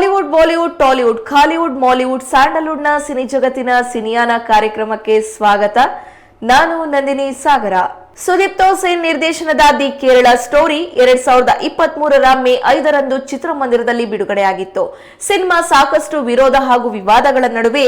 Hollywood Bollywood Tollywood Kollywood Mollywood ಸ್ಯಾಂಡಲ್ವುಡ್ನ cine ಜಗತ್ತಿನ ಸಿನಿಯಾನ ಕಾರ್ಯಕ್ರಮಕ್ಕೆ ಸ್ವಾಗತ. ನಾನು ನಂದಿನಿ ಸಾಗರ. ಸುದೀಪ್ ತೋಸೇನ್ ನಿರ್ದೇಶನದ ದಿ ಕೇರಳ ಸ್ಟೋರಿ ಎರಡ್ ಸಾವಿರದ ಇಪ್ಪತ್ತ್ ಮೂರರ ಮೇ ಐದರಂದು ಚಿತ್ರಮಂದಿರದಲ್ಲಿ ಬಿಡುಗಡೆಯಾಗಿತ್ತು. ಸಿನಿಮಾ ಸಾಕಷ್ಟು ವಿರೋಧ ಹಾಗೂ ವಿವಾದಗಳ ನಡುವೆ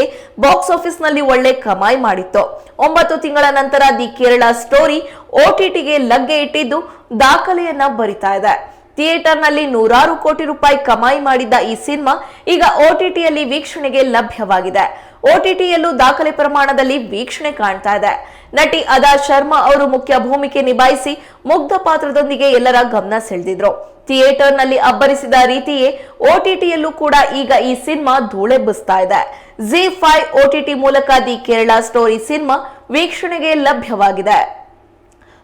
ಬಾಕ್ಸ್ ಆಫೀಸ್ನಲ್ಲಿ ಒಳ್ಳೆ ಕಮಾಯಿ ಮಾಡಿತ್ತು. ಒಂಬತ್ತು ತಿಂಗಳ ನಂತರ ದಿ ಕೇರಳ ಸ್ಟೋರಿ ಓಟಿಟಿಗೆ ಲಗ್ಗೆ ಇಟ್ಟಿದ್ದು ದಾಖಲೆಯನ್ನ ಬರಿತಾ ಇದೆ. ಥಿಯೇಟರ್ನಲ್ಲಿ ನೂರಾರು ಕೋಟಿ ರೂಪಾಯಿ ಕಮಾಯಿ ಮಾಡಿದ್ದ ಈ ಸಿನಿಮಾ ಈಗ ಓಟಿಟಿಯಲ್ಲಿ ವೀಕ್ಷಣೆಗೆ ಲಭ್ಯವಾಗಿದೆ. ಓಟಿಟಿಯಲ್ಲೂ ದಾಖಲೆ ಪ್ರಮಾಣದಲ್ಲಿ ವೀಕ್ಷಣೆ ಕಾಣ್ತಾ ಇದೆ. ನಟಿ ಅದಾ ಶರ್ಮಾ ಅವರು ಮುಖ್ಯ ಭೂಮಿಕೆ ನಿಭಾಯಿಸಿ ಮುಗ್ಧ ಪಾತ್ರದೊಂದಿಗೆ ಎಲ್ಲರ ಗಮನ ಸೆಳೆದಿದ್ರು. ಥಿಯೇಟರ್ನಲ್ಲಿ ಅಬ್ಬರಿಸಿದ ರೀತಿಯೇ ಓಟಿಟಿಯಲ್ಲೂ ಕೂಡ ಈಗ ಈ ಸಿನಿಮಾ ಧೂಳೆಬ್ಬಿಸ್ತಾ ಇದೆ. ಜಿ ಫೈವ್ ಓಟಿಟಿ ಮೂಲಕ ದಿ ಕೇರಳ ಸ್ಟೋರಿ ಸಿನಿಮಾ ವೀಕ್ಷಣೆಗೆ ಲಭ್ಯವಾಗಿದೆ.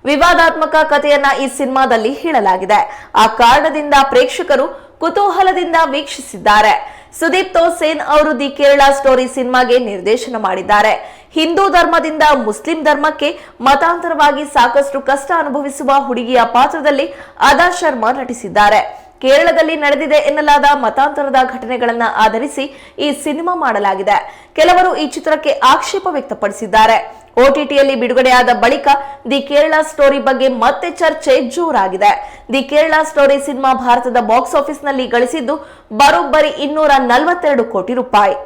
ವಿವಾದಾತ್ಮಕ ಕಥೆಯನ್ನ ಈ ಸಿನಿಮಾದಲ್ಲಿ ಹೇಳಲಾಗಿದೆ. ಆ ಕಾರಣದಿಂದ ಪ್ರೇಕ್ಷಕರು ಕುತೂಹಲದಿಂದ ವೀಕ್ಷಿಸಿದ್ದಾರೆ. ಸುದೀಪ್ ತೋಸೇನ್ ಅವರು ದಿ ಕೇರಳ ಸ್ಟೋರಿ ಸಿನಿಮಾಗೆ ನಿರ್ದೇಶನ ಮಾಡಿದ್ದಾರೆ. ಹಿಂದೂ ಧರ್ಮದಿಂದ ಮುಸ್ಲಿಂ ಧರ್ಮಕ್ಕೆ ಮತಾಂತರವಾಗಿ ಸಾಕಷ್ಟು ಕಷ್ಟ ಅನುಭವಿಸುವ ಹುಡುಗಿಯ ಪಾತ್ರದಲ್ಲಿ ಅದಾ ಶರ್ಮಾ ನಟಿಸಿದ್ದಾರೆ. ಕೇರಳದಲ್ಲಿ ನಡೆದಿದೆ ಎನ್ನಲಾದ ಮತಾಂತರದ ಘಟನೆಗಳನ್ನ ಆಧರಿಸಿ ಈ ಸಿನಿಮಾ ಮಾಡಲಾಗಿದೆ. ಕೆಲವರು ಈ ಚಿತ್ರಕ್ಕೆ ಆಕ್ಷೇಪ ವ್ಯಕ್ತಪಡಿಸಿದ್ದಾರೆ. ಓಟಿಟಿಯಲ್ಲಿ ಬಿಡುಗಡೆಯಾದ ಬಳಿಕ ದಿ ಕೇರಳ ಸ್ಟೋರಿ ಬಗ್ಗೆ ಮತ್ತೆ ಚರ್ಚೆ ಜೋರಾಗಿದೆ. ದಿ ಕೇರಳ ಸ್ಟೋರಿ ಸಿನಿಮಾ ಭಾರತದ ಬಾಕ್ಸ್ ಆಫೀಸ್ನಲ್ಲಿ ಗಳಿಸಿದ್ದು ಬರೋಬ್ಬರಿ ಇನ್ನೂರ ನಲವತ್ತೆರಡು ಕೋಟಿ ರೂಪಾಯಿ.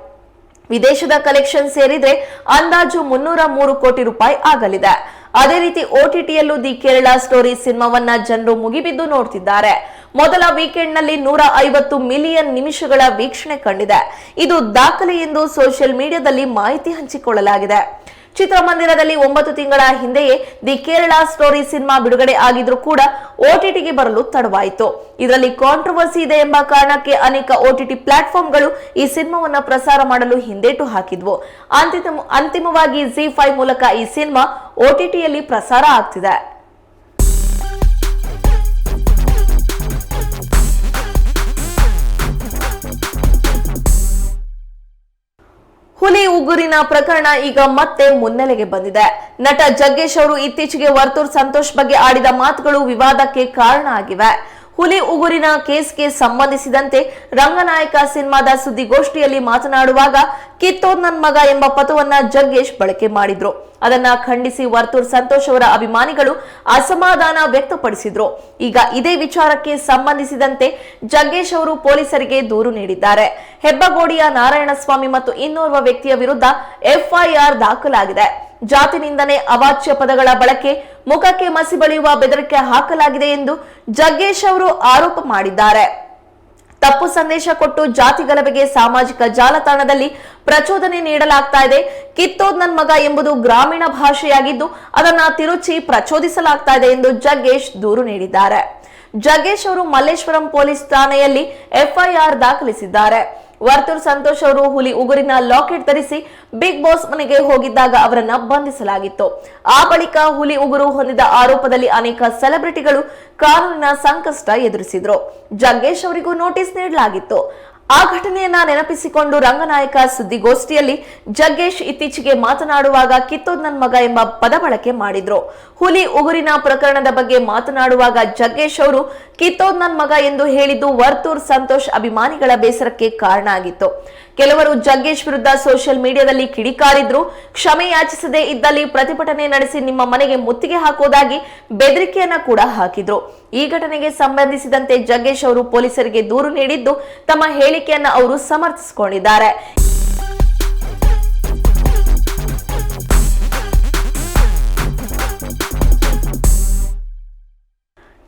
ವಿದೇಶದ ಕಲೆಕ್ಷನ್ ಸೇರಿದ್ರೆ ಅಂದಾಜು ಮುನ್ನೂರ ಮೂರು ಕೋಟಿ ರೂಪಾಯಿ ಆಗಲಿದೆ. ಅದೇ ರೀತಿ ಓಟಿಟಿಯಲ್ಲೂ ದಿ ಕೇರಳ ಸ್ಟೋರಿ ಸಿನಿಮಾವನ್ನ ಜನರು ಮುಗಿಬಿದ್ದು ನೋಡ್ತಿದ್ದಾರೆ. ಮೊದಲ ವೀಕೆಂಡ್ನಲ್ಲಿ ನೂರ ಐವತ್ತು ಮಿಲಿಯನ್ ನಿಮಿಷಗಳ ವೀಕ್ಷಣೆ ಕಂಡಿದೆ. ಇದು ದಾಖಲೆ ಎಂದು ಸೋಷಿಯಲ್ ಮೀಡಿಯಾದಲ್ಲಿ ಮಾಹಿತಿ ಹಂಚಿಕೊಳ್ಳಲಾಗಿದೆ. ಚಿತ್ರಮಂದಿರದಲ್ಲಿ ಒಂಬತ್ತು ತಿಂಗಳ ಹಿಂದೆಯೇ ದಿ ಕೇರಳ ಸ್ಟೋರಿ ಸಿನಿಮಾ ಬಿಡುಗಡೆ ಆಗಿದ್ರೂ ಕೂಡ ಓಟಿಟಿಗೆ ಬರಲು ತಡವಾಯಿತು. ಇದರಲ್ಲಿ ಕಾಂಟ್ರವರ್ಸಿ ಇದೆ ಎಂಬ ಕಾರಣಕ್ಕೆ ಅನೇಕ ಓಟಿಟಿ ಪ್ಲಾಟ್ಫಾರ್ಮ್ಗಳು ಈ ಸಿನಿಮಾವನ್ನ ಪ್ರಸಾರ ಮಾಡಲು ಹಿಂದೇಟು ಹಾಕಿದ್ವು. ಅಂತಿಮ, ಅಂತಿಮವಾಗಿ ಜಿ ಫೈವ್ ಮೂಲಕ ಈ ಸಿನಿಮಾ ಓಟಿಟಿಯಲ್ಲಿ ಪ್ರಸಾರ ಆಗ್ತಿದೆ. ಹುಲಿ ಉಗುರಿನ ಪ್ರಕರಣ ಈಗ ಮತ್ತೆ ಮುನ್ನೆಲೆಗೆ ಬಂದಿದೆ. ನಟ ಜಗ್ಗೇಶ್ ಅವರು ಇತ್ತೀಚೆಗೆ ವರ್ತೂರ್ ಸಂತೋಷ್ ಬಗ್ಗೆ ಆಡಿದ ಮಾತುಗಳು ವಿವಾದಕ್ಕೆ ಕಾರಣ ಆಗಿವೆ. ಹುಲಿ ಉಗುರಿನ ಕೇಸ್ಗೆ ಸಂಬಂಧಿಸಿದಂತೆ ರಂಗನಾಯಕ ಸಿನಿಮಾದ ಸುದ್ದಿಗೋಷ್ಠಿಯಲ್ಲಿ ಮಾತನಾಡುವಾಗ ಕಿತ್ತೋದ್ ನನ್ ಮಗ ಎಂಬ ಪದವನ್ನ ಜಗ್ಗೇಶ್ ಬಳಕೆ ಮಾಡಿದ್ರು. ಅದನ್ನ ಖಂಡಿಸಿ ವರ್ತೂರ್ ಸಂತೋಷ್ ಅವರ ಅಭಿಮಾನಿಗಳು ಅಸಮಾಧಾನ ವ್ಯಕ್ತಪಡಿಸಿದ್ರು. ಈಗ ಇದೇ ವಿಚಾರಕ್ಕೆ ಸಂಬಂಧಿಸಿದಂತೆ ಜಗ್ಗೇಶ್ ಅವರು ಪೊಲೀಸರಿಗೆ ದೂರು ನೀಡಿದ್ದಾರೆ. ಹೆಬ್ಬಗೋಡಿಯ ನಾರಾಯಣಸ್ವಾಮಿ ಮತ್ತು ಇನ್ನೋರ್ವ ವ್ಯಕ್ತಿಯ ವಿರುದ್ಧ ಎಫ್ಐಆರ್ ದಾಖಲಾಗಿದೆ. ಜಾತಿ ನಿಂದನೆ ಅವಾಚ್ಯ ಪದಗಳ ಬಳಕೆ ಮುಖಕ್ಕೆ ಮಸಿ ಬಳಿಯುವ ಬೆದರಿಕೆ ಹಾಕಲಾಗಿದೆ ಎಂದು ಜಗ್ಗೇಶ್ ಅವರು ಆರೋಪ ಮಾಡಿದ್ದಾರೆ. ತಪ್ಪು ಸಂದೇಶ ಕೊಟ್ಟು ಜಾತಿ ಗಲಭೆಗೆ ಸಾಮಾಜಿಕ ಜಾಲತಾಣದಲ್ಲಿ ಪ್ರಚೋದನೆ ನೀಡಲಾಗ್ತಾ ಇದೆ. ಕಿತ್ತೋದ್ ನನ್ ಮಗ ಎಂಬುದು ಗ್ರಾಮೀಣ ಭಾಷೆಯಾಗಿದ್ದು, ಅದನ್ನ ತಿರುಚಿ ಪ್ರಚೋದಿಸಲಾಗ್ತಾ ಇದೆ ಎಂದು ಜಗ್ಗೇಶ್ ದೂರು ನೀಡಿದ್ದಾರೆ. ಜಗ್ಗೇಶ್ ಅವರು ಮಲ್ಲೇಶ್ವರಂ ಪೊಲೀಸ್ ಠಾಣೆಯಲ್ಲಿ ಎಫ್ಐಆರ್ ದಾಖಲಿಸಿದ್ದಾರೆ. ವರ್ತೂರ್ ಸಂತೋಷ್ ಅವರು ಹುಲಿ ಉಗುರಿನ ಲಾಕೆಟ್ ಧರಿಸಿ ಬಿಗ್ ಬಾಸ್ ಮನೆಗೆ ಹೋಗಿದ್ದಾಗ ಅವರನ್ನ ಬಂಧಿಸಲಾಗಿತ್ತು. ಆ ಬಳಿಕ ಹುಲಿ ಉಗುರು ಹೊಂದಿದ ಆರೋಪದಲ್ಲಿ ಅನೇಕ ಸೆಲೆಬ್ರಿಟಿಗಳು ಕಾನೂನಿನ ಸಂಕಷ್ಟ ಎದುರಿಸಿದ್ರು. ಜಗ್ಗೇಶ್ ಅವರಿಗೂ ನೋಟಿಸ್ ನೀಡಲಾಗಿತ್ತು. ಆ ಘಟನೆಯನ್ನ ನೆನಪಿಸಿಕೊಂಡು ರಂಗನಾಯಕ ಸುದ್ದಿಗೋಷ್ಠಿಯಲ್ಲಿ ಜಗ್ಗೇಶ್ ಇತ್ತೀಚೆಗೆ ಮಾತನಾಡುವಾಗ ಕಿತ್ತೋದ್ ನನ್ ಮಗ ಎಂಬ ಪದ ಬಳಕೆ ಮಾಡಿದ್ರು. ಹುಲಿ ಉಗುರಿನ ಪ್ರಕರಣದ ಬಗ್ಗೆ ಮಾತನಾಡುವಾಗ ಜಗ್ಗೇಶ್ ಅವರು ಕಿತ್ತೋದ್ ನನ್ ಮಗ ಎಂದು ಹೇಳಿದ್ದು ವರ್ತೂರ್ ಸಂತೋಷ್ ಅಭಿಮಾನಿಗಳ ಬೇಸರಕ್ಕೆ ಕಾರಣ ಆಗಿತ್ತು. ಕೆಲವರು ಜಗ್ಗೇಶ್ ವಿರುದ್ಧ ಸೋಷಿಯಲ್ ಮೀಡಿಯಾದಲ್ಲಿ ಕಿಡಿಕಾರಿದ್ರು. ಕ್ಷಮೆ ಯಾಚಿಸದೆ ಇದ್ದಲ್ಲಿ ಪ್ರತಿಭಟನೆ ನಡೆಸಿ ನಿಮ್ಮ ಮನೆಗೆ ಮುತ್ತಿಗೆ ಹಾಕೋದಾಗಿ ಬೆದರಿಕೆಯನ್ನ ಕೂಡ ಹಾಕಿದ್ರು. ಈ ಘಟನೆಗೆ ಸಂಬಂಧಿಸಿದಂತೆ ಜಗ್ಗೇಶ್ ಅವರು ಪೊಲೀಸರಿಗೆ ದೂರು ನೀಡಿದ್ದು, ತಮ್ಮ ಹೇಳಿಕೆಯನ್ನ ಅವರು ಸಮರ್ಥಿಸಿಕೊಂಡಿದ್ದಾರೆ.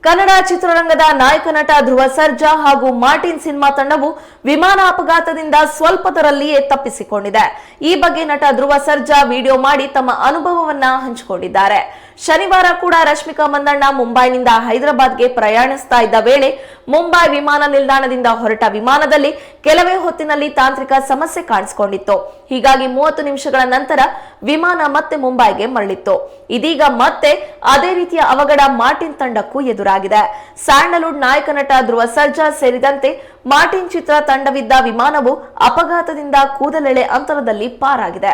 ಕನ್ನಡ ಚಿತ್ರರಂಗದ ನಾಯಕ ನಟ ಧ್ರುವ ಸರ್ಜಾ ಹಾಗೂ ಮಾರ್ಟಿನ್ ಸಿನಿಮಾ ತಂಡವು ವಿಮಾನ ಅಪಘಾತದಿಂದ ಸ್ವಲ್ಪದರಲ್ಲಿಯೇ ತಪ್ಪಿಸಿಕೊಂಡಿದೆ. ಈ ಬಗ್ಗೆ ನಟ ಧ್ರುವ ಸರ್ಜಾ ವಿಡಿಯೋ ಮಾಡಿ ತಮ್ಮ ಅನುಭವವನ್ನ ಹಂಚಿಕೊಂಡಿದ್ದಾರೆ. ಶನಿವಾರ ಕೂಡ ರಶ್ಮಿಕಾ ಮಂದಣ್ಣ ಮುಂಬೈನಿಂದ ಹೈದರಾಬಾದ್ಗೆ ಪ್ರಯಾಣಿಸ್ತಾ ಇದ್ದ ವೇಳೆ ಮುಂಬೈ ವಿಮಾನ ನಿಲ್ದಾಣದಿಂದ ಹೊರಟ ವಿಮಾನದಲ್ಲಿ ಕೆಲವೇ ಹೊತ್ತಿನಲ್ಲಿ ತಾಂತ್ರಿಕ ಸಮಸ್ಯೆ ಕಾಣಿಸಿಕೊಂಡಿತ್ತು. ಹೀಗಾಗಿ ಮೂವತ್ತು ನಿಮಿಷಗಳ ನಂತರ ವಿಮಾನ ಮತ್ತೆ ಮುಂಬೈಗೆ ಮರಳಿತ್ತು. ಇದೀಗ ಮತ್ತೆ ಅದೇ ರೀತಿಯ ಅವಘಡ ಮಾರ್ಟಿನ್ ತಂಡಕ್ಕೂ ಎದುರಾಗಿದೆ. ಸ್ಯಾಂಡಲ್ವುಡ್ ನಾಯಕ ನಟ ಧ್ರುವ ಸರ್ಜಾ ಸೇರಿದಂತೆ ಮಾರ್ಟಿನ್ ಚಿತ್ರ ತಂಡವಿದ್ದ ವಿಮಾನವು ಅಪಘಾತದಿಂದ ಕೂದಲೆಳೆ ಅಂತರದಲ್ಲಿ ಪಾರಾಗಿದೆ.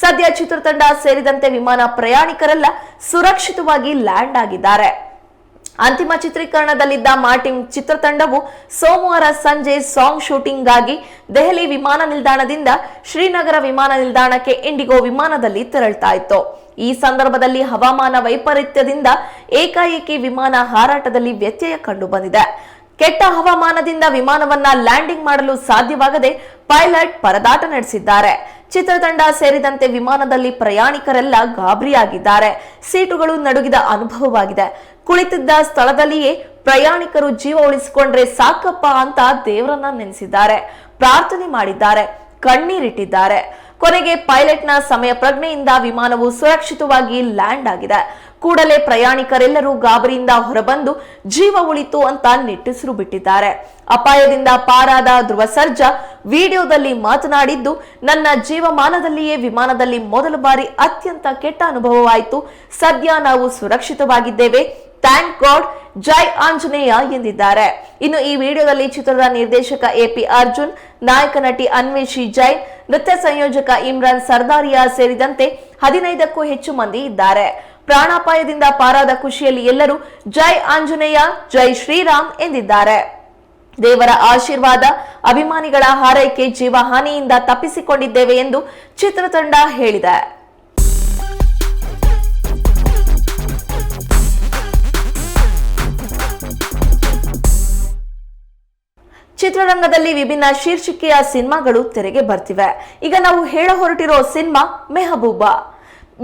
ಸದ್ಯ ಚಿತ್ರತಂಡ ಸೇರಿದಂತೆ ವಿಮಾನ ಪ್ರಯಾಣಿಕರೆಲ್ಲ ಸುರಕ್ಷಿತವಾಗಿ ಲ್ಯಾಂಡ್ ಆಗಿದ್ದಾರೆ. ಅಂತಿಮ ಚಿತ್ರೀಕರಣದಲ್ಲಿದ್ದ ಮಾರ್ಟಿನ್ ಚಿತ್ರತಂಡವು ಸೋಮವಾರ ಸಂಜೆ ಸಾಂಗ್ ಶೂಟಿಂಗ್ಗಾಗಿ ದೆಹಲಿ ವಿಮಾನ ನಿಲ್ದಾಣದಿಂದ ಶ್ರೀನಗರ ವಿಮಾನ ನಿಲ್ದಾಣಕ್ಕೆ ಇಂಡಿಗೋ ವಿಮಾನದಲ್ಲಿ ತೆರಳ್ತಾ ಇತ್ತು. ಈ ಸಂದರ್ಭದಲ್ಲಿ ಹವಾಮಾನ ವೈಪರೀತ್ಯದಿಂದ ಏಕಾಏಕಿ ವಿಮಾನ ಹಾರಾಟದಲ್ಲಿ ವ್ಯತ್ಯಯ ಕಂಡುಬಂದಿದೆ. ಕೆಟ್ಟ ಹವಾಮಾನದಿಂದ ವಿಮಾನವನ್ನ ಲ್ಯಾಂಡಿಂಗ್ ಮಾಡಲು ಸಾಧ್ಯವಾಗದೆ ಪೈಲಟ್ ಪರದಾಟ ನಡೆಸಿದ್ದಾರೆ. ಚಿತ್ರತಂಡ ಸೇರಿದಂತೆ ವಿಮಾನದಲ್ಲಿ ಪ್ರಯಾಣಿಕರೆಲ್ಲ ಗಾಬರಿಯಾಗಿದ್ದಾರೆ. ಸೀಟುಗಳು ನಡುಗಿದ ಅನುಭವವಾಗಿದೆ. ಕುಳಿತಿದ್ದ ಸ್ಥಳದಲ್ಲಿಯೇ ಪ್ರಯಾಣಿಕರು ಜೀವ ಉಳಿಸಿಕೊಂಡ್ರೆ ಸಾಕಪ್ಪ ಅಂತ ದೇವರನ್ನ ನೆನೆಸಿದ್ದಾರೆ. ಪ್ರಾರ್ಥನೆ ಮಾಡಿದ್ದಾರೆ. ಕಣ್ಣೀರಿಟ್ಟಿದ್ದಾರೆ. ಕೊನೆಗೆ ಪೈಲಟ್ನ ಸಮಯ ಪ್ರಜ್ಞೆಯಿಂದ ವಿಮಾನವು ಸುರಕ್ಷಿತವಾಗಿ ಲ್ಯಾಂಡ್ ಆಗಿದೆ. ಕೂಡಲೇ ಪ್ರಯಾಣಿಕರೆಲ್ಲರೂ ಗಾಬರಿಯಿಂದ ಹೊರಬಂದು ಜೀವ ಉಳಿತು ಅಂತ ನಿಟ್ಟುಸಿರು ಬಿಟ್ಟಿದ್ದಾರೆ. ಅಪಾಯದಿಂದ ಪಾರಾದ ಧ್ರುವ ಸರ್ಜಾ ವಿಡಿಯೋದಲ್ಲಿ ಮಾತನಾಡಿದ್ದು, ನನ್ನ ಜೀವಮಾನದಲ್ಲಿಯೇ ವಿಮಾನದಲ್ಲಿ ಮೊದಲ ಬಾರಿ ಅತ್ಯಂತ ಕೆಟ್ಟ ಅನುಭವವಾಯಿತು. ಸದ್ಯ ನಾವು ಸುರಕ್ಷಿತವಾಗಿದ್ದೇವೆ. Thank God. ಜೈ ಆಂಜನೇಯ ಎಂದಿದ್ದಾರೆ. ಇನ್ನು ಈ ವಿಡಿಯೋದಲ್ಲಿ ಚಿತ್ರದ ನಿರ್ದೇಶಕ ಎಪಿ ಅರ್ಜುನ್, ನಾಯಕ ನಟಿ ಅನ್ವೇಷಿ ಜೈನ್, ನೃತ್ಯ ಸಂಯೋಜಕ ಇಮ್ರಾನ್ ಸರ್ದಾರಿಯಾ ಸೇರಿದಂತೆ ಹದಿನೈದಕ್ಕೂ ಹೆಚ್ಚು ಮಂದಿ ಇದ್ದಾರೆ. ಪ್ರಾಣಾಪಾಯದಿಂದ ಪಾರಾದ ಖುಷಿಯಲ್ಲಿ ಎಲ್ಲರೂ ಜೈ ಆಂಜನೇಯ, ಜೈ ಶ್ರೀರಾಮ್ ಎಂದಿದ್ದಾರೆ. ದೇವರ ಆಶೀರ್ವಾದ, ಅಭಿಮಾನಿಗಳ ಹಾರೈಕೆ ಜೀವಹಾನಿಯಿಂದ ತಪ್ಪಿಸಿಕೊಂಡಿದ್ದೇವೆ ಎಂದು ಚಿತ್ರತಂಡ ಹೇಳಿದೆ. ಚಿತ್ರರಂಗದಲ್ಲಿ ವಿಭಿನ್ನ ಶೀರ್ಷಿಕೆಯ ಸಿನಿಮಾಗಳು ತೆರೆಗೆ ಬರ್ತಿವೆ. ಈಗ ನಾವು ಹೇಳ ಹೊರಟಿರೋ cinema Mehbooba.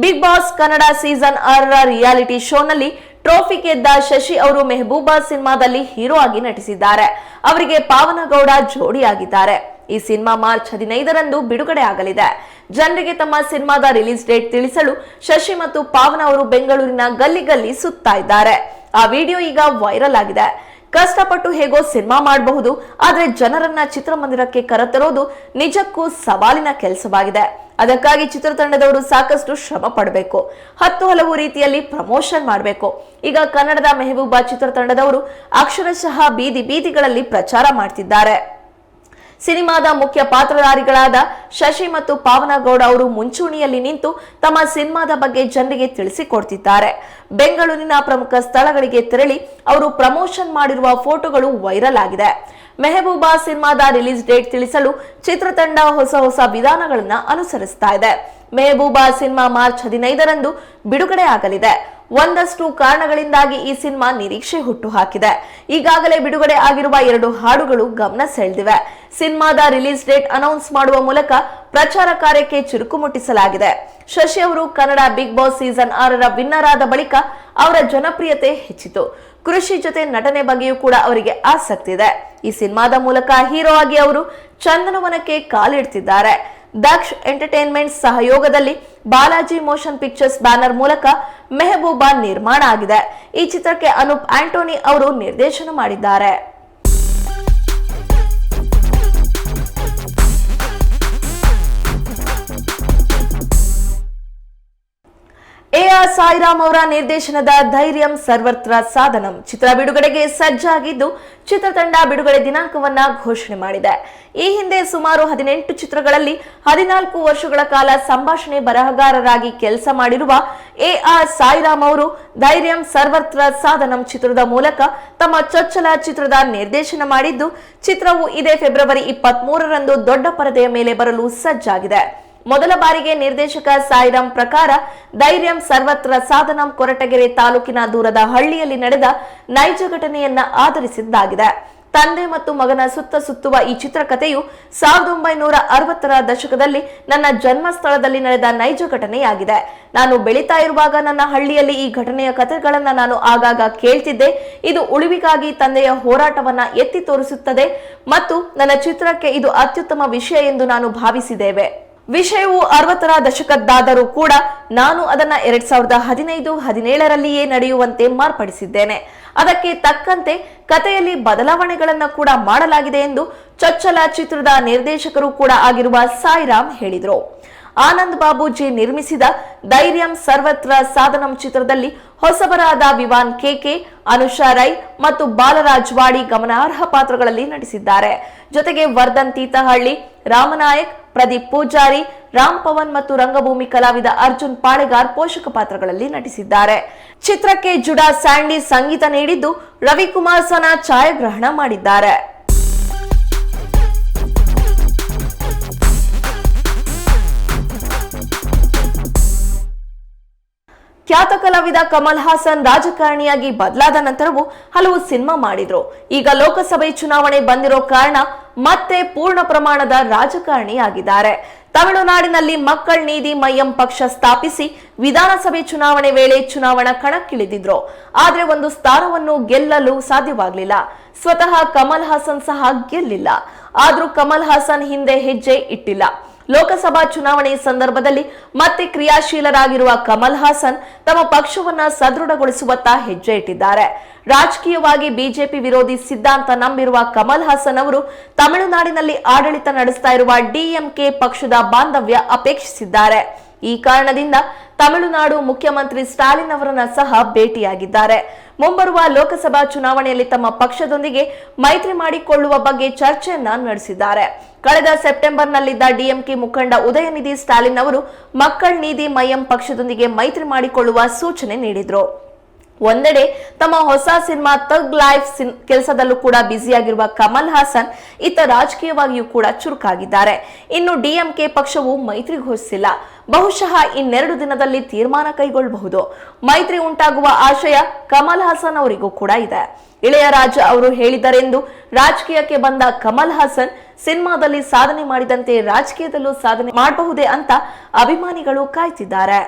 Big boss Kannada season ಆರರ ರಿಯಾಲಿಟಿ ಶೋನಲ್ಲಿ ಟ್ರೋಫಿ ಗೆದ್ದ ಶಶಿ ಅವರು ಮೆಹಬೂಬಾ ಸಿನಿಮಾದಲ್ಲಿ ಹೀರೋ ಆಗಿ ನಟಿಸಿದ್ದಾರೆ. ಅವರಿಗೆ ಪಾವನಗೌಡ ಜೋಡಿಯಾಗಿದ್ದಾರೆ. ಈ ಸಿನಿಮಾ ಮಾರ್ಚ್ ಹದಿನೈದರಂದು ಬಿಡುಗಡೆ ಆಗಲಿದೆ ಜನರಿಗೆ ತಮ್ಮ ಸಿನಿಮಾದ ರಿಲೀಸ್ ಡೇಟ್ ತಿಳಿಸಲು ಶಶಿ ಮತ್ತು ಪಾವನ ಅವರು ಬೆಂಗಳೂರಿನ ಗಲ್ಲಿ ಗಲ್ಲಿ ಸುತ್ತಾ ಇದ್ದಾರೆ. ಆ ವಿಡಿಯೋ ಈಗ ವೈರಲ್ ಆಗಿದೆ. ಕಷ್ಟಪಟ್ಟು ಹೇಗೋ ಸಿನಿಮಾ ಮಾಡಬಹುದು, ಆದರೆ ಜನರನ್ನ ಚಿತ್ರಮಂದಿರಕ್ಕೆ ಕರೆತರೋದು ನಿಜಕ್ಕೂ ಸವಾಲಿನ ಕೆಲಸವಾಗಿದೆ. ಅದಕ್ಕಾಗಿ ಚಿತ್ರತಂಡದವರು ಸಾಕಷ್ಟು ಶ್ರಮ ಪಡಬೇಕು. ಹತ್ತು ಹಲವು ರೀತಿಯಲ್ಲಿ ಪ್ರಮೋಷನ್ ಮಾಡಬೇಕು. ಈಗ ಕನ್ನಡದ ಮೆಹಬೂಬಾ ಚಿತ್ರತಂಡದವರು ಅಕ್ಷರಶಃ ಬೀದಿ ಬೀದಿಗಳಲ್ಲಿ ಪ್ರಚಾರ ಮಾಡ್ತಿದ್ದಾರೆ. ಸಿನಿಮಾದ ಮುಖ್ಯ ಪಾತ್ರಧಾರಿಗಳಾದ ಶಶಿ ಮತ್ತು ಪಾವನಗೌಡ ಅವರು ಮುಂಚೂಣಿಯಲ್ಲಿ ನಿಂತು ತಮ್ಮ ಸಿನಿಮಾದ ಬಗ್ಗೆ ಜನರಿಗೆ ತಿಳಿಸಿಕೊಡ್ತಿದ್ದಾರೆ. ಬೆಂಗಳೂರಿನ ಪ್ರಮುಖ ಸ್ಥಳಗಳಿಗೆ ತೆರಳಿ ಅವರು ಪ್ರಮೋಷನ್ ಮಾಡಿರುವ ಫೋಟೋಗಳು ವೈರಲ್ ಆಗಿದೆ. ಮೆಹಬೂಬಾ ಸಿನಿಮಾದ ರಿಲೀಸ್ ಡೇಟ್ ತಿಳಿಸಲು ಚಿತ್ರತಂಡ ಹೊಸ ಹೊಸ ವಿಧಾನಗಳನ್ನು ಅನುಸರಿಸ್ತಾ ಇದೆ. ಮೆಹಬೂಬಾ ಸಿನಿಮಾ ಮಾರ್ಚ್ ಹದಿನೈದರಂದು ಬಿಡುಗಡೆ ಆಗಲಿದೆ ಒಂದಷ್ಟು ಕಾರಣಗಳಿಂದಾಗಿ ಈ ಸಿನಿಮಾ ನಿರೀಕ್ಷೆ ಹುಟ್ಟು ಹಾಕಿದೆ ಈಗಾಗಲೇ ಬಿಡುಗಡೆ ಆಗಿರುವ ಎರಡು ಹಾಡುಗಳು ಗಮನ ಸೆಳೆದಿವೆ. ಸಿನಿಮಾದ ರಿಲೀಸ್ ಡೇಟ್ ಅನೌನ್ಸ್ ಮಾಡುವ ಮೂಲಕ ಪ್ರಚಾರ ಕಾರ್ಯಕ್ಕೆ ಚುರುಕು ಮುಟ್ಟಿಸಲಾಗಿದೆ. ಶಶಿ ಅವರು ಕನ್ನಡ ಬಿಗ್ ಬಾಸ್ ಸೀಸನ್ ಆರರ ವಿನ್ನರ್ ಆದ ಬಳಿಕ ಅವರ ಜನಪ್ರಿಯತೆ ಹೆಚ್ಚಿತು. ಕೃಷಿ ಜೊತೆ ನಟನೆ ಬಗ್ಗೆಯೂ ಕೂಡ ಅವರಿಗೆ ಆಸಕ್ತಿ ಇದೆ. ಈ ಸಿನಿಮಾದ ಮೂಲಕ ಹೀರೋ ಆಗಿ ಅವರು ಚಂದನವನಕ್ಕೆ ಕಾಲಿಡ್ತಿದ್ದಾರೆ. ದಕ್ಷ್ ಎಂಟರ್ಟೈನ್ಮೆಂಟ್ ಸಹಯೋಗದಲ್ಲಿ ಬಾಲಾಜಿ ಮೋಷನ್ ಪಿಕ್ಚರ್ಸ್ ಬ್ಯಾನರ್ ಮೂಲಕ ಮೆಹಬೂಬಾ ನಿರ್ಮಾಣ ಆಗಿದೆ. ಈ ಚಿತ್ರಕ್ಕೆ ಅನೂಪ್ ಆಂಟೋನಿ ಅವರು ನಿರ್ದೇಶನ ಮಾಡಿದ್ದಾರೆ. ಎ ಆರ್ ಸಾಯಿರಾಮ್ ಅವರ ನಿರ್ದೇಶನದ ಧೈರ್ಯಂ ಸರ್ವತ್ರ ಸಾಧನಂ. ಚಿತ್ರ ಬಿಡುಗಡೆಗೆ ಸಜ್ಜಾಗಿದ್ದು ಚಿತ್ರತಂಡ ಬಿಡುಗಡೆ ದಿನಾಂಕವನ್ನ ಘೋಷಣೆ ಮಾಡಿದೆ. ಈ ಹಿಂದೆ ಸುಮಾರು ಹದಿನೆಂಟು ಚಿತ್ರಗಳಲ್ಲಿ ಹದಿನಾಲ್ಕು ವರ್ಷಗಳ ಕಾಲ ಸಂಭಾಷಣೆ ಬರಹಗಾರರಾಗಿ ಕೆಲಸ ಮಾಡಿರುವ ಎ ಆರ್ ಸಾಯಿರಾಮ್ ಅವರು ಧೈರ್ಯಂ ಸರ್ವತ್ರ ಸಾಧನಂ ಚಿತ್ರದ ಮೂಲಕ ತಮ್ಮ ಚೊಚ್ಚಲ ಚಿತ್ರದ ನಿರ್ದೇಶನ ಮಾಡಿದ್ದು ಚಿತ್ರವು ಇದೇ ಫೆಬ್ರವರಿ ಇಪ್ಪತ್ತ್ ದೊಡ್ಡ ಪರದೆಯ ಮೇಲೆ ಬರಲು ಸಜ್ಜಾಗಿದೆ. ಮೊದಲ ಬಾರಿಗೆ ನಿರ್ದೇಶಕ ಸಾಯಿರಾಮ್ ಪ್ರಕಾರ ಧೈರ್ಯಂ ಸರ್ವತ್ರ ಸಾಧನಂ ಕೊರಟಗೆರೆ ತಾಲೂಕಿನ ದೂರದ ಹಳ್ಳಿಯಲ್ಲಿ ನಡೆದ ನೈಜ ಘಟನೆಯನ್ನ ಆಧರಿಸಿದ್ದಾಗಿದೆ. ತಂದೆ ಮತ್ತು ಮಗನ ಸುತ್ತ ಸುತ್ತುವ ಈ ಚಿತ್ರಕಥೆಯು ಸಾವಿರದ ಒಂಬೈನೂರ ಅರವತ್ತರ ದಶಕದಲ್ಲಿ ನನ್ನ ಜನ್ಮ ಸ್ಥಳದಲ್ಲಿ ನಡೆದ ನೈಜ ಘಟನೆಯಾಗಿದೆ. ನಾನು ಬೆಳೀತಾ ಇರುವಾಗ ನನ್ನ ಹಳ್ಳಿಯಲ್ಲಿ ಈ ಘಟನೆಯ ಕಥೆಗಳನ್ನ ನಾನು ಆಗಾಗ ಕೇಳ್ತಿದ್ದೆ. ಇದು ಉಳಿವಿಗಾಗಿ ತಂದೆಯ ಹೋರಾಟವನ್ನ ಎತ್ತಿ ತೋರಿಸುತ್ತದೆ ಮತ್ತು ನನ್ನ ಚಿತ್ರಕ್ಕೆ ಇದು ಅತ್ಯುತ್ತಮ ವಿಷಯ ಎಂದು ನಾನು ಭಾವಿಸಿದ್ದೇವೆ. ವಿಷಯವು ಅರವತ್ತರ ದಶಕದ್ದಾದರೂ ಕೂಡ ನಾನು ಅದನ್ನ ಎರಡ್ ಸಾವಿರದ ಹದಿನೈದು, ಹದಿನೇಳರಲ್ಲಿಯೇ ನಡೆಯುವಂತೆ ಮಾರ್ಪಡಿಸಿದ್ದೇನೆ. ಅದಕ್ಕೆ ತಕ್ಕಂತೆ ಕಥೆಯಲ್ಲಿ ಬದಲಾವಣೆಗಳನ್ನ ಕೂಡ ಮಾಡಲಾಗಿದೆ ಎಂದು ಚೊಚ್ಚಲ ಚಿತ್ರದ ನಿರ್ದೇಶಕರು ಕೂಡ ಆಗಿರುವ ಸಾಯಿರಾಮ್ ಹೇಳಿದರು. ಆನಂದ್ ಬಾಬುಜಿ ನಿರ್ಮಿಸಿದ ಧೈರ್ಯಂ ಸರ್ವತ್ರ ಸಾಧನಂ ಚಿತ್ರದಲ್ಲಿ ಹೊಸಬರಾದ ವಿವಾನ್ ಕೆಕೆ ಅನುಷಾ ರೈ ಮತ್ತು ಬಾಲರಾಜ್ ವಾಡಿ ಗಮನಾರ್ಹ ಪಾತ್ರಗಳಲ್ಲಿ ನಟಿಸಿದ್ದಾರೆ. ಜೊತೆಗೆ ವರ್ಧನ್ ತೀತಹಳ್ಳಿ ರಾಮನಾಯಕ್, ಪ್ರದೀಪ್ ಪೂಜಾರಿ, ರಾಮ್ ಪವನ್ ಮತ್ತು ರಂಗಭೂಮಿ ಕಲಾವಿದ ಅರ್ಜುನ್ ಪಾಳೆಗಾರ್ ಪೋಷಕ ಪಾತ್ರಗಳಲ್ಲಿ ನಟಿಸಿದ್ದಾರೆ. ಚಿತ್ರಕ್ಕೆ ಜುಡಾ ಸ್ಯಾಂಡಿ ಸಂಗೀತ ನೀಡಿದ್ದು ರವಿಕುಮಾರ್ ಸನ ಛಾಯಾಗ್ರಹಣ ಮಾಡಿದ್ದಾರೆ. ಖ್ಯಾತ ಕಲಾವಿದ ಕಮಲ್ ಹಾಸನ್ ರಾಜಕಾರಣಿಯಾಗಿ ಬದಲಾದ ನಂತರವೂ ಹಲವು ಸಿನಿಮಾ ಮಾಡಿದ್ರು. ಈಗ ಲೋಕಸಭೆ ಚುನಾವಣೆ ಬಂದಿರೋ ಕಾರಣ ಮತ್ತೆ ಪೂರ್ಣ ಪ್ರಮಾಣದ ರಾಜಕಾರಣಿಯಾಗಿದ್ದಾರೆ. ತಮಿಳುನಾಡಿನಲ್ಲಿ ಮಕ್ಕಳ್ ನೀತಿ ಮಯ್ಯಂ ಪಕ್ಷ ಸ್ಥಾಪಿಸಿ ವಿಧಾನಸಭೆ ಚುನಾವಣೆ ವೇಳೆ ಚುನಾವಣಾ ಕಣಕ್ಕಿಳಿದಿದ್ರು. ಆದರೆ ಒಂದು ಸ್ಥಾನವನ್ನು ಗೆಲ್ಲಲು ಸಾಧ್ಯವಾಗಲಿಲ್ಲ. ಸ್ವತಃ ಕಮಲ್ ಹಾಸನ್ ಸಹ ಗೆಲ್ಲಿಲ್ಲ. ಆದ್ರೂ ಕಮಲ್ ಹಾಸನ್ ಹಿಂದೆ ಹೆಜ್ಜೆ ಇಟ್ಟಿಲ್ಲ. ಲೋಕಸಭಾ ಚುನಾವಣೆ ಸಂದರ್ಭದಲ್ಲಿ ಮತ್ತೆ ಕ್ರಿಯಾಶೀಲರಾಗಿರುವ ಕಮಲ್ ಹಾಸನ್ ತಮ್ಮ ಪಕ್ಷವನ್ನ ಸದೃಢಗೊಳಿಸುವತ್ತ ಹೆಜ್ಜೆ ಇಟ್ಟಿದ್ದಾರೆ. ರಾಜಕೀಯವಾಗಿ ಬಿಜೆಪಿ ವಿರೋಧಿ ಸಿದ್ಧಾಂತ ನಂಬಿರುವ ಕಮಲ್ ಹಾಸನ್ ಅವರು ತಮಿಳುನಾಡಿನಲ್ಲಿ ಆಡಳಿತ ನಡೆಸ್ತಾ ಇರುವ ಡಿಎಂಕೆ ಪಕ್ಷದ ಬಾಂಧವ್ಯ ಅಪೇಕ್ಷಿಸಿದ್ದಾರೆ. ಈ ಕಾರಣದಿಂದ ತಮಿಳುನಾಡು ಮುಖ್ಯಮಂತ್ರಿ ಸ್ಟಾಲಿನ್ ಅವರನ್ನ ಸಹ ಭೇಟಿಯಾಗಿದ್ದಾರೆ. ಮುಂಬರುವ ಲೋಕಸಭಾ ಚುನಾವಣೆಯಲ್ಲಿ ತಮ್ಮ ಪಕ್ಷದೊಂದಿಗೆ ಮೈತ್ರಿ ಮಾಡಿಕೊಳ್ಳುವ ಬಗ್ಗೆ ಚರ್ಚೆಯನ್ನ ನಡೆಸಿದ್ದಾರೆ. ಕಳೆದ ಸೆಪ್ಟೆಂಬರ್ನಲ್ಲಿದ್ದ ಡಿಎಂಕೆ ಮುಖಂಡ ಉದಯನಿಧಿ ಸ್ಟಾಲಿನ್ ಅವರು ಮಕ್ಕಳ್ ನೀತಿ ಮಯಂ ಪಕ್ಷದೊಂದಿಗೆ ಮೈತ್ರಿ ಮಾಡಿಕೊಳ್ಳುವ ಸೂಚನೆ ನೀಡಿದ್ರು. ಒಂದೆಡೆ ತಮ್ಮ ಹೊಸ ಸಿನಿಮಾ ತಗ್ ಲೈಫ್ ಕೆಲಸದಲ್ಲೂ ಕೂಡ ಬ್ಯುಸಿಯಾಗಿರುವ ಕಮಲ್ ಹಾಸನ್ ಇತ್ತ ರಾಜಕೀಯವಾಗಿಯೂ ಕೂಡ ಚುರುಕಾಗಿದ್ದಾರೆ. ಇನ್ನು ಡಿಎಂಕೆ ಪಕ್ಷವು ಮೈತ್ರಿ ಘೋಷಿಸಿಲ್ಲ. ಬಹುಶಃ ಇನ್ನೆರಡು ದಿನದಲ್ಲಿ ತೀರ್ಮಾನ ಕೈಗೊಳ್ಳಬಹುದು. ಮೈತ್ರಿ ಉಂಟಾಗುವ ಆಶಯ ಕಮಲ್ ಹಾಸನ್ ಅವರಿಗೂ ಕೂಡ ಇದೆ. ಇಳೆಯರಾಜ ಅವರು ಹೇಳಿದರೆಂದು ರಾಜಕೀಯಕ್ಕೆ ಬಂದ ಕಮಲ್ ಹಾಸನ್, ಸಿನಿಮಾದಲ್ಲಿ ಸಾಧನೆ ಮಾಡಿದಂತೆ ರಾಜಕೀಯದಲ್ಲೂ ಸಾಧನೆ ಮಾಡಬಹುದೇ ಅಂತ ಅಭಿಮಾನಿಗಳು ಕಾಯ್ತಿದ್ದಾರೆ.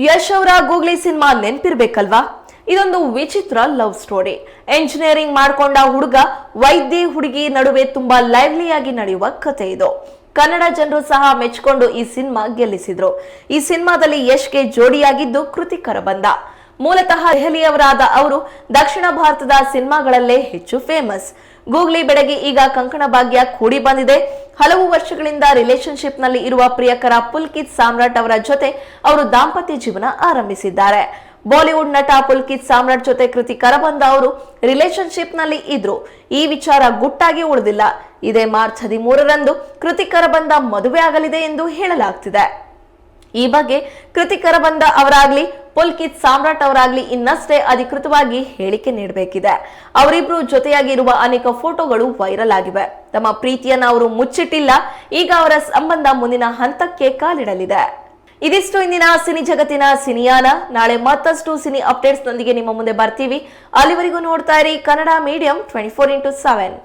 ಯಶ್ ಅವರ ಗೂಗ್ಲಿ ಸಿನಿಮಾ ನೆನ್ಪಿರ್ಬೇಕಲ್ವಾ? ಇದೊಂದು ವಿಚಿತ್ರ ಲವ್ ಸ್ಟೋರಿ. ಎಂಜಿನಿಯರಿಂಗ್ ಮಾಡ್ಕೊಂಡ ಹುಡುಗ, ವೈದ್ಯ ಹುಡುಗಿ ನಡುವೆ ತುಂಬಾ ಲೈವ್ಲಿಯಾಗಿ ನಡೆಯುವ ಕಥೆ ಇದು. ಕನ್ನಡ ಜನರು ಸಹ ಮೆಚ್ಕೊಂಡು ಈ ಸಿನಿಮಾ ಗೆಲ್ಲಿಸಿದ್ರು. ಈ ಸಿನಿಮಾದಲ್ಲಿ ಯಶ್ಗೆ ಜೋಡಿಯಾಗಿದ್ದು ಕೃತಿಕರ ಬಂದ. ಮೂಲತಃ ದೆಹಲಿಯವರಾದ ಅವರು ದಕ್ಷಿಣ ಭಾರತದ ಸಿನಿಮಾಗಳಲ್ಲೇ ಹೆಚ್ಚು ಫೇಮಸ್ ಗೂಗ್ಲಿ ಬೆಡಗಿ ಈಗ ಕಂಕಣ ಭಾಗ್ಯ ಕೂಡಿ ಬಂದಿದೆ. ಹಲವು ವರ್ಷಗಳಿಂದ ರಿಲೇಶನ್ಶಿಪ್ನಲ್ಲಿ ಇರುವ ಪ್ರಿಯಕರ ಪುಲ್ಕಿತ್ ಸಾಮ್ರಾಟ್ ಅವರ ಜೊತೆ ಅವರು ದಾಂಪತ್ಯ ಜೀವನ ಆರಂಭಿಸಿದ್ದಾರೆ. ಬಾಲಿವುಡ್ ನಟ ಪುಲ್ಕಿತ್ ಸಾಮ್ರಾಟ್ ಜೊತೆ ಕೃತಿ ಕರಬಂದ ಅವರು ರಿಲೇಶನ್ಶಿಪ್ನಲ್ಲಿ ಇದ್ರು. ಈ ವಿಚಾರ ಗುಟ್ಟಾಗಿ ಉಳಿದಿಲ್ಲ. ಇದೇ ಮಾರ್ಚ್ ಹದಿಮೂರರಂದು ಕೃತಿ ಕರಬಂದ ಮದುವೆ ಆಗಲಿದೆ ಎಂದು ಹೇಳಲಾಗ್ತಿದೆ. ಈ ಬಗ್ಗೆ ಕೃತಿಕರ ಬಂದ ಅವರಾಗ್ಲಿ, ಪುಲ್ಕಿತ್ ಸಾಮ್ರಾಟ್ ಅವರಾಗ್ಲಿ ಇನ್ನಷ್ಟೇ ಅಧಿಕೃತವಾಗಿ ಹೇಳಿಕೆ ನೀಡಬೇಕಿದೆ. ಅವರಿಬ್ರು ಜೊತೆಯಾಗಿರುವ ಅನೇಕ ಫೋಟೋಗಳು ವೈರಲ್ ಆಗಿವೆ. ತಮ್ಮ ಪ್ರೀತಿಯನ್ನ ಅವರು ಮುಚ್ಚಿಟ್ಟಿಲ್ಲ, ಈಗ ಅವರ ಸಂಬಂಧ ಮುಂದಿನ ಹಂತಕ್ಕೆ ಕಾಲಿಡಲಿದೆ. ಇದಿಷ್ಟು ಇಂದಿನ ಸಿನಿ ಜಗತ್ತಿನ ಸಿನಿಯಾನ. ನಾಳೆ ಮತ್ತಷ್ಟು ಸಿನಿ ಅಪ್ಡೇಟ್ಸ್ ನೊಂದಿಗೆ ನಿಮ್ಮ ಮುಂದೆ ಬರ್ತೀವಿ. ಅಲ್ಲಿವರೆಗೂ ನೋಡ್ತಾ ಇರಿ Kannada medium twenty four into seven